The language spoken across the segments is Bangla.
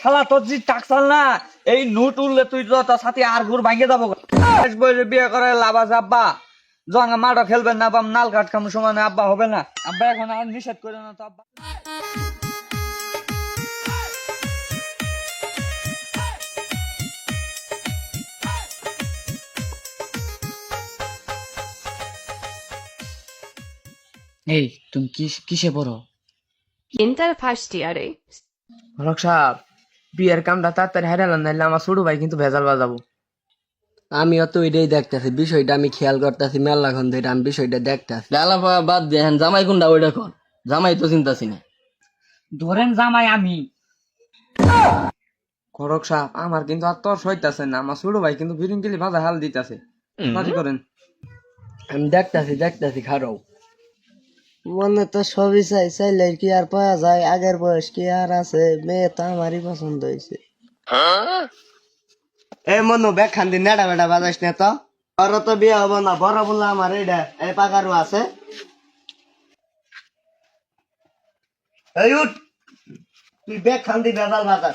শালা তোর যে টাকসাল না এই নোট উঠলে তুই তো তোর সাথে আর ঘুর ভাঙে যাব বিয়ে করে লাভ আছে আব্বা। জঙ্গা মাঠও খেলবেন না আব্বা নাল কাট খাম সমানে আব্বা হবে না। আব্বা এখন আর নিষেধ করে না তো আব্বা। এই তুমি কি কিসে পড়ো? ইন্টার ফার্স্ট ইয়ারে হরক সাহেব বিয়ের কামটা তাড়াতাড়ি হারালাম আমার ছোট ভাই কিন্তু ভেজাল বাজাবো। আমিও তো এটাই দেখতেছি বিষয়টা আমি খেয়াল করতেছি মেলা খন ধরে আমি বিষয়টা দেখতেছি। বাদ হ্যাঁ জামাই কোনটা ওইটা কর। জামাই তো চিন্তাছি না। ধরেন জামাই আমি। খরক সাহেব আমার কিন্তু আর তোর সইতাছে না আমার ছোট ভাই কিন্তু বিরিঙ্গিলি ভাজা হাল দিতেছে। করেন। আমি দেখতেছি দেখতেছি খারাও মনে তো সবই চাই চাইলে কি আর পাওয়া যায়? আগের বয়স কি আর আছে? মেয়ে তো আমারই পছন্দ হয়েছে। এই মনু ব্যাগ খান দিন নেড়া বেড়া বাজাইস না তো। বড় তো বিয়ে হব না বড় বলে আমার এইটা এই পাকারও আছে। এই উঠ তুই ব্যাগ খান দি বেজাল বাজার।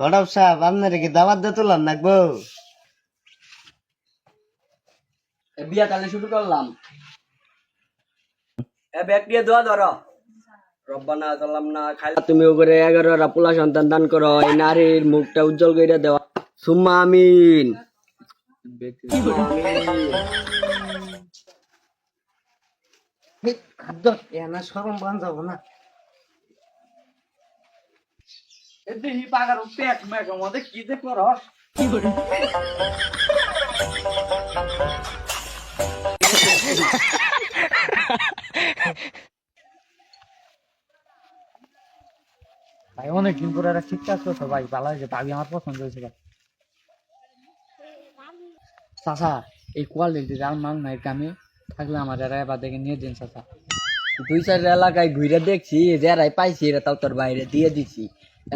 গডব সাহেব আপনার কি দাবাত দিয়ে তুলাম নাকবো বিয়া তাহলে শুরু করলাম। এ ব্যাগ দিয়ে দোয়া ধরো। রব্বানা সাল্লাম না খাইলা। তুমি ওপরে এগারোটা পোলা সন্তান দান করো, এই নারীর মুখটা উজ্জ্বল করে দেওয়া। সুম্মা আমিন। সরম বান যাব না দেখি পেক মেক আমাদের কি যে করো একটা ঠিকঠাক করছ ভাই, ভালো হয়েছে ভাবি আমার পছন্দ হয়েছে ভাই। চাচা, এই কোয়ালিটি রাল মাল নাই কামে থাকলে আমার এরা এবার দেখে নিয়ে দিন চাচা। দুই চার এলাকায় ঘুরে দেখছি যারাই পাইছি, এরা তাও তোর বাইরে দিয়ে দিছি।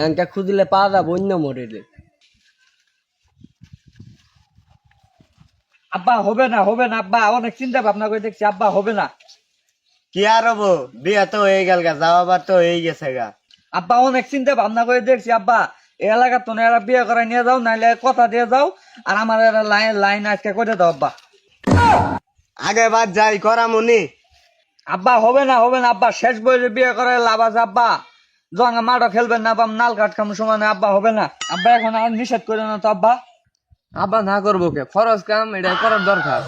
এনকা খুঁজলে পাওয়া যাব অন্য মরেলে আব্বা, হবে না হবে না, আব্বা, অনেক চিন্তা ভাবনা করে দেখছি, আব্বা, হবে না। কি আর হব? বিয়া তো হয়ে গেল গা, যাওয়া তো হয়ে গেছে গা। আব্বা অনেক চিন্তা ভাবনা করে দেখছি আব্বা এই এলাকার তো এরা বিয়ে করে নিয়ে যাও নাইলে কথা দিয়ে যাও আর আমার এরা লাইন লাইন আজকে করে দাও আব্বা। আগে বাদ যাই করা মনি। আব্বা হবে না হবে না আব্বা শেষ বয়সে বিয়ে করে লাভ আছে আব্বা। জঙ্গা মাঠও খেলবেন না আব্বা নাল কাট খাম সমানে আব্বা হবে না। আব্বা এখন আর নিষেধ করে না তো আব্বা। আব্বা না করব কে? ফরজ কাম এটা করার দরকার।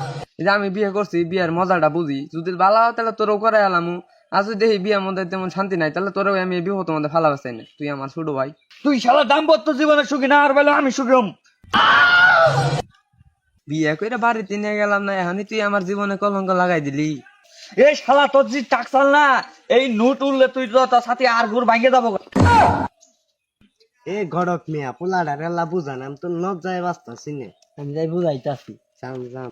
যে আমি বিয়ে করছি বিয়ের মজাটা বুঝি। যদি ভালো হয় তাহলে তোরও করে এলাম আর যদি দেখি বিয়ের মধ্যে তেমন শান্তি নাই তাহলে তোরও আমি এই বিয়ে তোমাদের ভালো বাসাই না। তুই আমার ছোট ভাই। তুই শালা দাম্পত্য জীবনে সুখী না আর বলে আমি সুখী হম। বিয়ে করে বাড়িতে নিয়ে গেলাম না এখনই তুই আমার জীবনে কলঙ্ক লাগাই দিলি। এই শালা তোর যে টাকসাল না এই নোট উঠলে তুই তো তোর সাথে আর ঘুর ভাঙে যাব এ গড়ক মিয়া পোলাডা রেলা বুঝান আমি তো লজ্জায় বাঁচতাছি নে। আমি যাই বুঝাইতাছি। যাম যাম।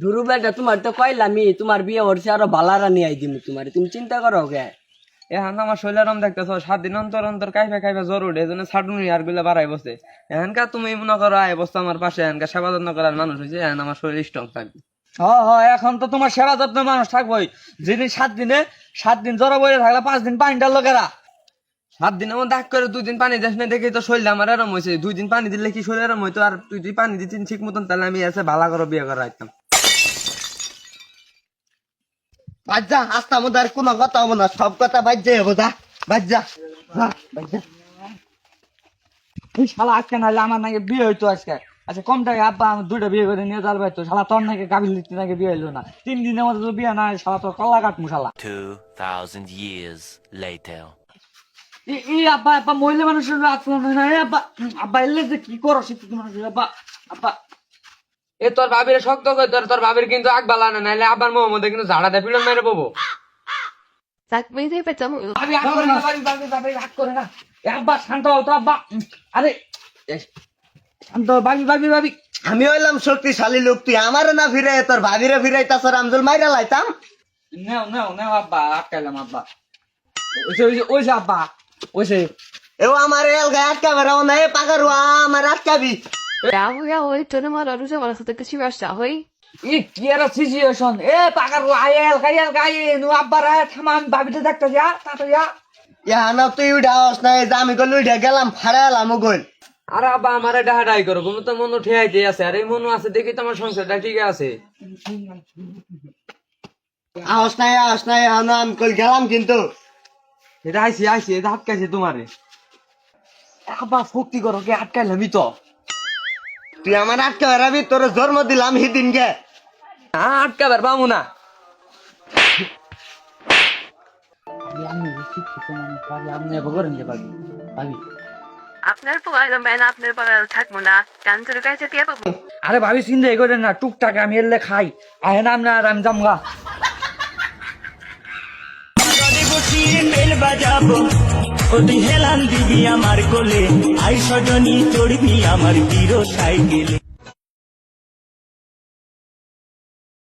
দুরু বেটা তোমার তো কইলামি তোমার বিয়ে হচ্ছে আরও ভালারা নিয়ে আই দিমু তোমার তুমি চিন্তা করো কে এখন আমার শৈলারাম দেখতেছ সাত দিন অন্তর অন্তর কাইফে কাইফে জ্বর উঠে এই জন্য ছাটুনি আরগুলা বাড়াই বসে। এখানকার তুমি মনে করো আয় বসতো আমার পাশে এখানকার সেবা যত্ন করার মানুষ হয়েছে এখন আমার শরীর স্ট্রং থাকবে। হ হ এখন তো তোমার সেবা যত্ন মানুষ থাকবোই। যিনি সাত দিনে সাত দিন জ্বর বইরে থাকলে পাঁচ দিন পানি ডাল লোকেরা। সাত দিন আমার দাগ করে দুই দিন পানি দেশ না দেখে তো শরীর আমার আরাম হয়েছে দুই দিন পানি দিলে কি শরীর আরাম হইতো? আর তুই যদি পানি দিতিস ঠিক মতন তাহলে আমি এসে ভালো করে বিয়ে করে বাজ্জা আস্তা মধ্যে আর কোনো কথা হব না সব কথা বাজ্যে হব যা বাজ্জা যা বাজ্জা। এই শালা আজকে নাহলে আমার নাকি বিয়ে হইতো আজকে। আচ্ছা কম টাকা আব্বা আমার দুইটা বিয়ে করে নিয়ে যাবে তো শালা তোর নাকি কাবিল দিতে নাকি বিয়ে হইল না। তিন দিনের মধ্যে তো বিয়ে না শালা তোর কলা কাটমু শালা। 2,000 years later. এই- এই আব্বা আব্বা মহিলা মানুষের আসলাম না। আব্বা আব্বা এলে যে কি করো শিক্ষিত মানুষের আব্বা আব্বা। এ তোর ভাবির শক্ত করে তোর তোর ভাবির কিন্তু আগ বালা না নাইলে আবার মোহাম্মদে কিন্তু ঝাড়া দেয় পিড়ন মেরে পাবো. ভাবি রাগ করে না ভাবি ভাবি ভাবি রাগ করে না। এ আব্বা শান্ত হও তো আব্বা। আরে শান্ত ভাবি ভাবি ভাবি। আমি হইলাম শক্তিশালী লোক তুই আমার না ফিরে তোর ভাবিরে ফিরাইতাছ রামজুল মাইরা লাইতাম। নেও নেও নেও আব্বা আটকাইলাম আব্বা। ওইসে ওইসে আব্বা ওইসে এও আমার এলগায় আটকাবে রাও না এ পাকারুয়া আমার আটকাবি। Ja, ja, heute ne mal, du schon mal das ist was da, hoi. ই কি এর সিচুয়েশন এ পাকার আয়েল গায়েল গায়ে নু আব্বা রায় থামা আমি ভাবিতে দেখতে যা তাতে যা ইহানা তুই উঠা আস নাই যে আমি কল উঠে গেলাম ফাড়া এলাম গল আর আব্বা আমারে ডাহা ডাই করো কোনো তো মনো ঠেয়াইতে আছে আর এই মনো আছে দেখি তো আমার সংসারটা ঠিক আছে আস নাই আস নাই ইহানা আমি কল গেলাম কিন্তু এটা আইসি আইসি এটা আটকাইছে তোমারে আব্বা ফুক্তি করো কে আটকাইলামই তো তুই আমার আটকে বেড়াবি তোর জন্ম দিলাম সেদিন গে আটকাবার পাবো না। আমি শিক্ষিত মানুষ পারি আপনি এবার করেন যে পাবি পাবি আপনার পোয়াল মেন আপনার পোয়াল থাকব না। গান তোর কাছে কে পাবো? আরে ভাবি চিন্তাই করেন না টুকটাক আমি এলে খাই। আহে নাম না আমি জামগা বেল বাজাবো ওটি হেলান দিবি আমার কোলে। আই সজনী চড়বি আমার হিরো সাইকেলে